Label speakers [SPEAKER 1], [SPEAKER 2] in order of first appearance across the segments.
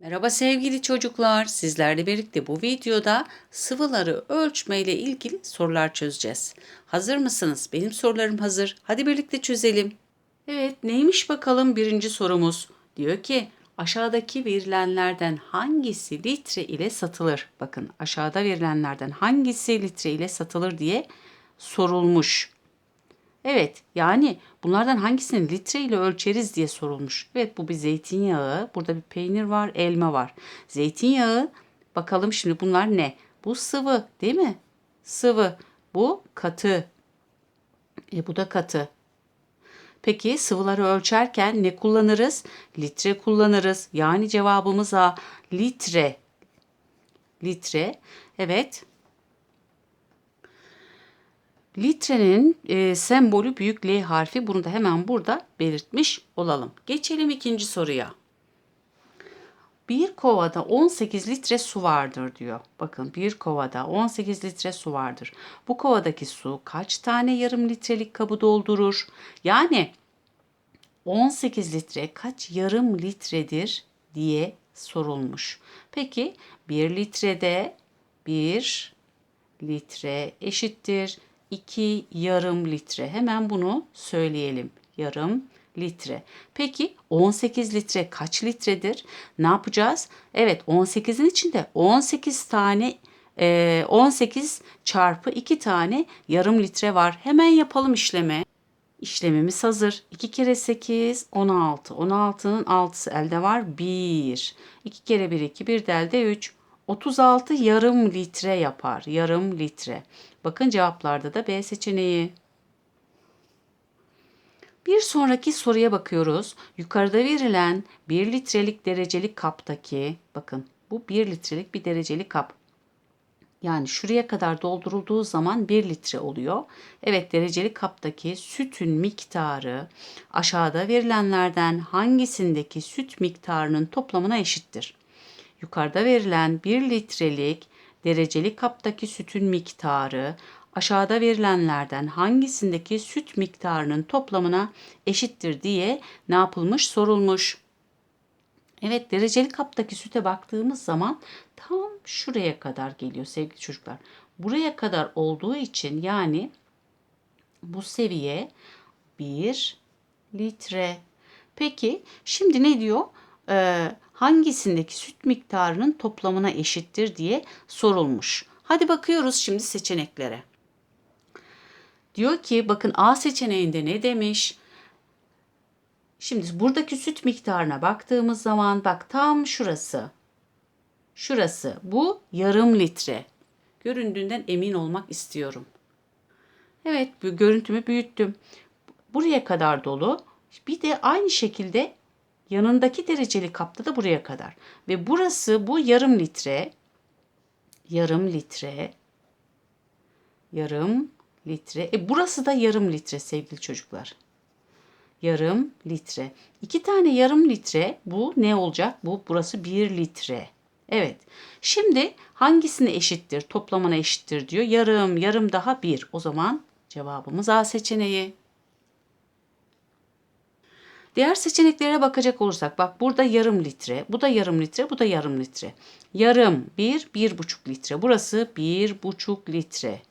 [SPEAKER 1] Merhaba sevgili çocuklar. Sizlerle birlikte bu videoda sıvıları ölçme ile ilgili sorular çözeceğiz. Hazır mısınız? Benim sorularım hazır. Hadi birlikte çözelim. Evet, neymiş bakalım birinci sorumuz? Diyor ki aşağıdaki verilenlerden hangisi litre ile satılır? Bakın aşağıda verilenlerden hangisi litre ile satılır diye sorulmuş. Evet, yani bunlardan hangisini litre ile ölçeriz diye sorulmuş. Evet, bu bir zeytinyağı. Burada bir peynir var, elma var. Zeytinyağı, bakalım şimdi bunlar ne? Bu sıvı, değil mi? Sıvı. Bu katı. E bu da katı. Peki sıvıları ölçerken ne kullanırız? Litre kullanırız. Yani cevabımız A. Litre. Litre. Evet. Litrenin e, sembolü büyük L harfi. Bunu da hemen burada belirtmiş olalım. Geçelim ikinci soruya. Bir kovada 18 litre su vardır diyor. Bakın bir kovada 18 litre su vardır. Bu kovadaki su kaç tane yarım litrelik kabı doldurur? Yani 18 litre kaç yarım litredir diye sorulmuş. Peki 1 litrede 1 litre eşittir 2 yarım litre. Hemen bunu söyleyelim. Yarım litre. Peki 18 litre kaç litredir? Ne yapacağız? Evet 18'in içinde 18 tane 18 çarpı 2 tane yarım litre var. Hemen yapalım işlemi. İşlemimiz hazır. 2 kere 8 16. 16'nın 6'sı elde var. 1. 2 kere 1 2. 1 de elde 3. 36 yarım litre yapar. Yarım litre. Bakın cevaplarda da B seçeneği. Bir sonraki soruya bakıyoruz. Yukarıda verilen 1 litrelik dereceli kaptaki, bakın bu 1 litrelik bir dereceli kap. Yani şuraya kadar doldurulduğu zaman 1 litre oluyor. Evet dereceli kaptaki sütün miktarı aşağıda verilenlerden hangisindeki süt miktarının toplamına eşittir? Yukarıda verilen 1 litrelik dereceli kaptaki sütün miktarı aşağıda verilenlerden hangisindeki süt miktarının toplamına eşittir diye ne yapılmış sorulmuş. Evet dereceli kaptaki süte baktığımız zaman tam şuraya kadar geliyor sevgili çocuklar. Buraya kadar olduğu için yani bu seviye 1 litre. Peki şimdi ne diyor? Ee, hangisindeki süt miktarının toplamına eşittir diye sorulmuş. Hadi bakıyoruz şimdi seçeneklere. Diyor ki bakın A seçeneğinde ne demiş? Şimdi buradaki süt miktarına baktığımız zaman bak tam şurası. Şurası. Bu yarım litre. Göründüğünden emin olmak istiyorum. Evet, bu görüntümü büyüttüm. Buraya kadar dolu. Bir de aynı şekilde yanındaki dereceli kapta da buraya kadar. Ve burası bu yarım litre. Yarım litre. Yarım litre. E burası da yarım litre sevgili çocuklar. Yarım litre. İki tane yarım litre bu ne olacak? Bu burası bir litre. Evet. Şimdi hangisine eşittir? Toplamına eşittir diyor. Yarım, yarım daha bir. O zaman cevabımız A seçeneği. Diğer seçeneklere bakacak olursak bak burada yarım litre, bu da yarım litre, bu da yarım litre. Yarım bir, bir buçuk litre. Burası bir buçuk litre.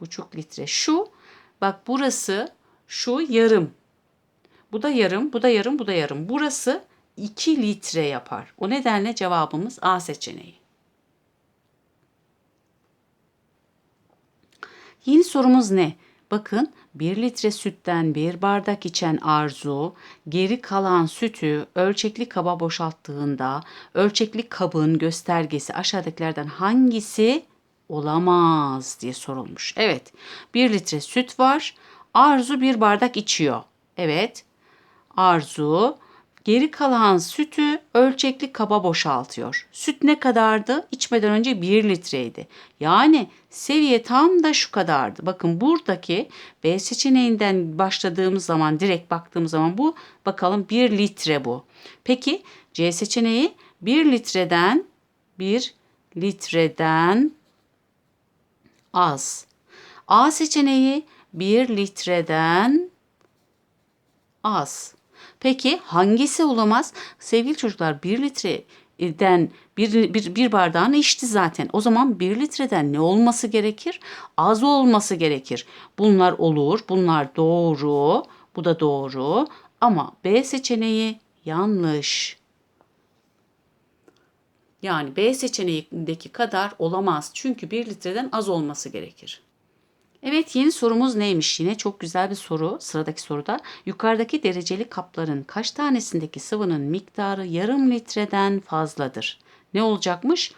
[SPEAKER 1] Buçuk litre. Şu bak burası şu yarım. Bu da yarım, bu da yarım, bu da yarım. Burası 2 litre yapar. O nedenle cevabımız A seçeneği. Yeni sorumuz ne? Bakın 1 litre sütten bir bardak içen Arzu geri kalan sütü ölçekli kaba boşalttığında ölçekli kabın göstergesi aşağıdakilerden hangisi olamaz diye sorulmuş. Evet 1 litre süt var. Arzu bir bardak içiyor. Evet Arzu Geri kalan sütü ölçekli kaba boşaltıyor. Süt ne kadardı? İçmeden önce 1 litreydi. Yani seviye tam da şu kadardı. Bakın buradaki B seçeneğinden başladığımız zaman direkt baktığımız zaman bu bakalım 1 litre bu. Peki C seçeneği 1 litreden 1 litreden az. A seçeneği 1 litreden az. Peki hangisi olamaz? Sevgili çocuklar 1 litreden bir, bir, bir bardağını içti zaten. O zaman 1 litreden ne olması gerekir? Az olması gerekir. Bunlar olur. Bunlar doğru. Bu da doğru. Ama B seçeneği yanlış. Yani B seçeneğindeki kadar olamaz. Çünkü 1 litreden az olması gerekir. Evet yeni sorumuz neymiş? Yine çok güzel bir soru. Sıradaki soruda yukarıdaki dereceli kapların kaç tanesindeki sıvının miktarı yarım litreden fazladır? Ne olacakmış?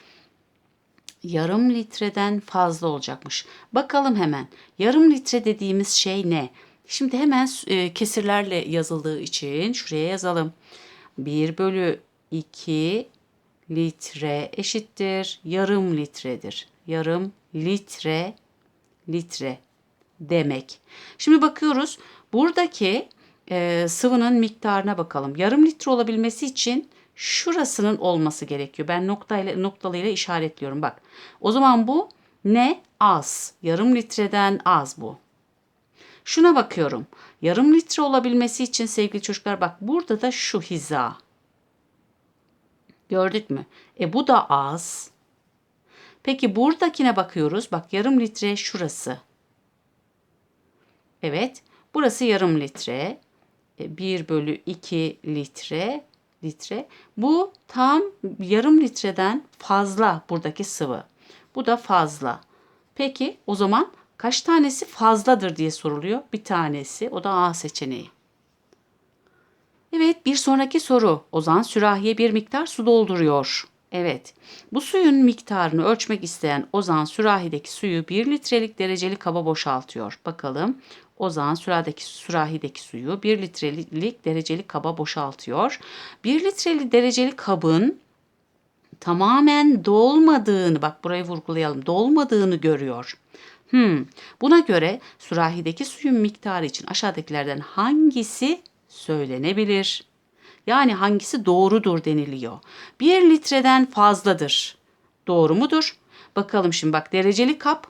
[SPEAKER 1] Yarım litreden fazla olacakmış. Bakalım hemen. Yarım litre dediğimiz şey ne? Şimdi hemen e, kesirlerle yazıldığı için şuraya yazalım. 1 bölü 2 litre eşittir yarım litredir. Yarım litre litre demek. Şimdi bakıyoruz buradaki e, sıvının miktarına bakalım. Yarım litre olabilmesi için şurasının olması gerekiyor. Ben noktayla noktalıyla işaretliyorum bak. O zaman bu ne? Az. Yarım litreden az bu. Şuna bakıyorum. Yarım litre olabilmesi için sevgili çocuklar bak burada da şu hiza. Gördük mü? E bu da az. Peki buradakine bakıyoruz. Bak yarım litre şurası. Evet. Burası yarım litre. 1 e, bölü 2 litre litre. Bu tam yarım litreden fazla buradaki sıvı. Bu da fazla. Peki o zaman kaç tanesi fazladır diye soruluyor. Bir tanesi o da A seçeneği. Evet bir sonraki soru. Ozan sürahiye bir miktar su dolduruyor. Evet. Bu suyun miktarını ölçmek isteyen Ozan sürahideki suyu 1 litrelik dereceli kaba boşaltıyor. Bakalım. Ozan süradeki, sürahideki suyu 1 litrelik dereceli kaba boşaltıyor. 1 litreli dereceli kabın tamamen dolmadığını, bak burayı vurgulayalım, dolmadığını görüyor. Hmm, buna göre sürahideki suyun miktarı için aşağıdakilerden hangisi söylenebilir? Yani hangisi doğrudur deniliyor. 1 litreden fazladır. Doğru mudur? Bakalım şimdi bak dereceli kap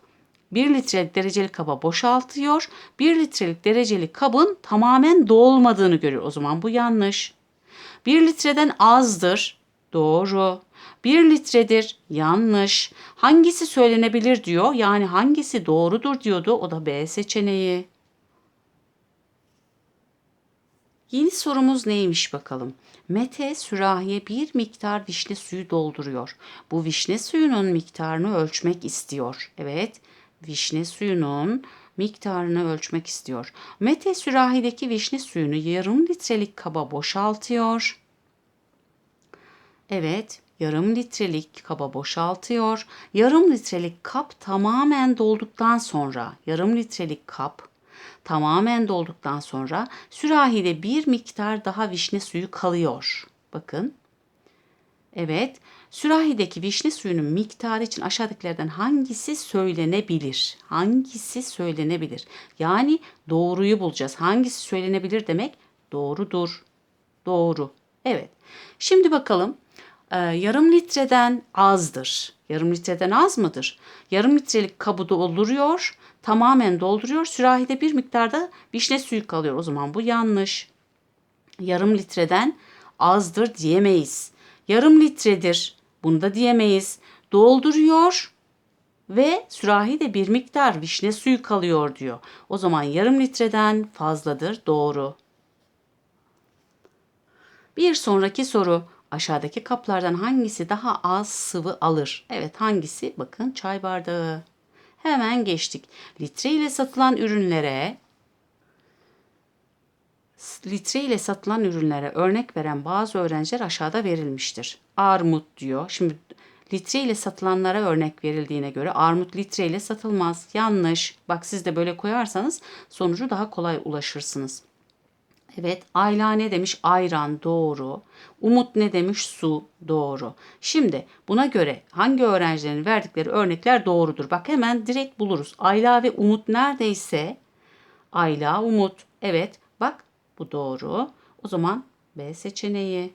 [SPEAKER 1] 1 litrelik dereceli kaba boşaltıyor. 1 litrelik dereceli kabın tamamen dolmadığını görüyor. O zaman bu yanlış. 1 litreden azdır. Doğru. 1 litredir. Yanlış. Hangisi söylenebilir diyor. Yani hangisi doğrudur diyordu. O da B seçeneği. Yeni sorumuz neymiş bakalım. Mete sürahiye bir miktar vişne suyu dolduruyor. Bu vişne suyunun miktarını ölçmek istiyor. Evet, vişne suyunun miktarını ölçmek istiyor. Mete sürahideki vişne suyunu yarım litrelik kaba boşaltıyor. Evet, yarım litrelik kaba boşaltıyor. Yarım litrelik kap tamamen dolduktan sonra yarım litrelik kap tamamen dolduktan sonra sürahide bir miktar daha vişne suyu kalıyor. Bakın. Evet, sürahideki vişne suyunun miktarı için aşağıdakilerden hangisi söylenebilir? Hangisi söylenebilir? Yani doğruyu bulacağız. Hangisi söylenebilir demek? Doğrudur. Doğru. Evet. Şimdi bakalım. Ee, yarım litreden azdır. Yarım litreden az mıdır? Yarım litrelik kabı dolduruyor tamamen dolduruyor. Sürahide bir miktarda vişne suyu kalıyor. O zaman bu yanlış. Yarım litreden azdır diyemeyiz. Yarım litredir. Bunu da diyemeyiz. Dolduruyor ve sürahide bir miktar vişne suyu kalıyor diyor. O zaman yarım litreden fazladır. Doğru. Bir sonraki soru. Aşağıdaki kaplardan hangisi daha az sıvı alır? Evet hangisi? Bakın çay bardağı. Hemen geçtik. Litre ile satılan ürünlere litre ile satılan ürünlere örnek veren bazı öğrenciler aşağıda verilmiştir. Armut diyor. Şimdi litre ile satılanlara örnek verildiğine göre armut litre ile satılmaz. Yanlış. Bak siz de böyle koyarsanız sonucu daha kolay ulaşırsınız. Evet Ayla ne demiş? Ayran doğru. Umut ne demiş? Su doğru. Şimdi buna göre hangi öğrencilerin verdikleri örnekler doğrudur? Bak hemen direkt buluruz. Ayla ve Umut neredeyse Ayla, Umut. Evet bak bu doğru. O zaman B seçeneği.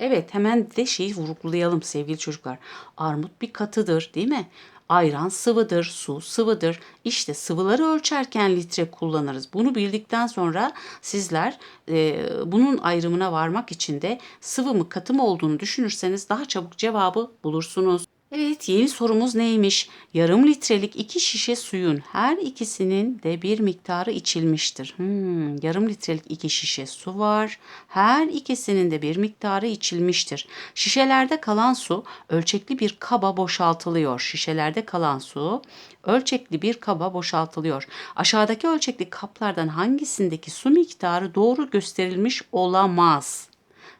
[SPEAKER 1] Evet hemen de şeyi vurgulayalım sevgili çocuklar. Armut bir katıdır değil mi? Ayran sıvıdır, su sıvıdır. İşte sıvıları ölçerken litre kullanırız. Bunu bildikten sonra sizler e, bunun ayrımına varmak için de sıvı mı katı mı olduğunu düşünürseniz daha çabuk cevabı bulursunuz. Evet yeni sorumuz neymiş? Yarım litrelik iki şişe suyun her ikisinin de bir miktarı içilmiştir. Hmm, yarım litrelik iki şişe su var. Her ikisinin de bir miktarı içilmiştir. Şişelerde kalan su ölçekli bir kaba boşaltılıyor. Şişelerde kalan su ölçekli bir kaba boşaltılıyor. Aşağıdaki ölçekli kaplardan hangisindeki su miktarı doğru gösterilmiş olamaz?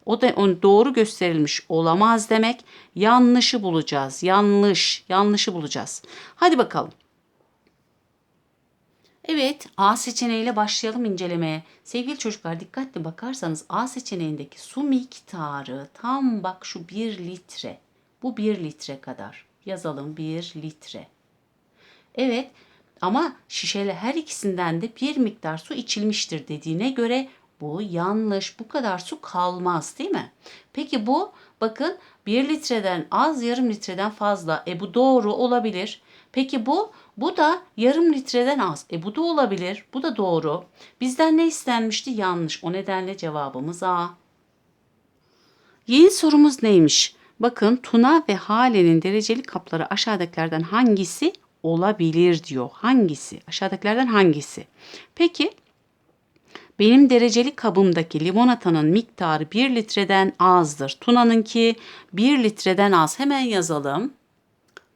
[SPEAKER 1] O da doğru gösterilmiş olamaz demek. Yanlışı bulacağız. Yanlış, yanlışı bulacağız. Hadi bakalım. Evet, A seçeneğiyle başlayalım incelemeye. Sevgili çocuklar dikkatli bakarsanız A seçeneğindeki su miktarı tam bak şu 1 litre. Bu 1 litre kadar. Yazalım 1 litre. Evet ama şişeli her ikisinden de bir miktar su içilmiştir dediğine göre bu yanlış. Bu kadar su kalmaz değil mi? Peki bu bakın 1 litreden az yarım litreden fazla. E bu doğru olabilir. Peki bu bu da yarım litreden az. E bu da olabilir. Bu da doğru. Bizden ne istenmişti? Yanlış. O nedenle cevabımız A. Yeni sorumuz neymiş? Bakın Tuna ve Hale'nin dereceli kapları aşağıdakilerden hangisi olabilir diyor. Hangisi? Aşağıdakilerden hangisi? Peki benim dereceli kabımdaki limonatanın miktarı 1 litreden azdır. Tuna'nınki 1 litreden az. Hemen yazalım.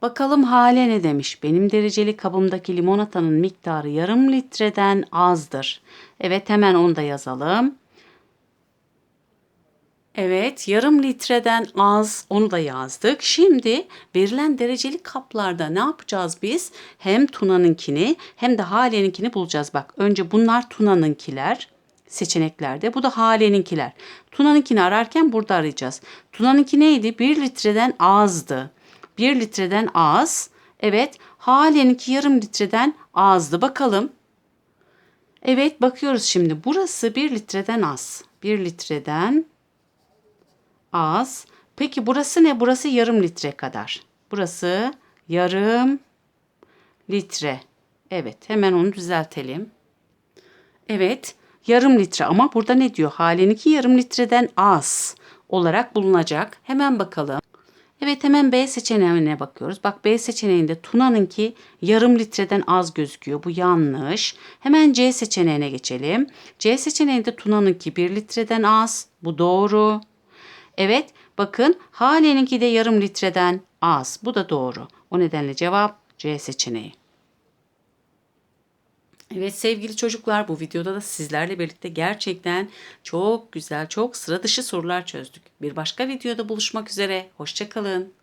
[SPEAKER 1] Bakalım Hale ne demiş? Benim dereceli kabımdaki limonatanın miktarı yarım litreden azdır. Evet hemen onu da yazalım. Evet, yarım litreden az onu da yazdık. Şimdi verilen dereceli kaplarda ne yapacağız biz? Hem Tuna'nınkini hem de Hale'ninkini bulacağız. Bak önce bunlar Tuna'nınkiler seçeneklerde. Bu da Hale'ninkiler. Tuna'nınkini ararken burada arayacağız. Tuna'nınki neydi? 1 litreden azdı. 1 litreden az. Evet, Hale'ninki yarım litreden azdı. Bakalım. Evet, bakıyoruz şimdi. Burası 1 litreden az. 1 litreden az. Peki burası ne? Burası yarım litre kadar. Burası yarım litre. Evet hemen onu düzeltelim. Evet yarım litre ama burada ne diyor? Haliniki yarım litreden az olarak bulunacak. Hemen bakalım. Evet hemen B seçeneğine bakıyoruz. Bak B seçeneğinde Tuna'nınki yarım litreden az gözüküyor. Bu yanlış. Hemen C seçeneğine geçelim. C seçeneğinde Tuna'nınki 1 litreden az. Bu doğru. Evet bakın Hale'ninki de yarım litreden az. Bu da doğru. O nedenle cevap C seçeneği. Evet sevgili çocuklar bu videoda da sizlerle birlikte gerçekten çok güzel, çok sıra dışı sorular çözdük. Bir başka videoda buluşmak üzere. Hoşçakalın.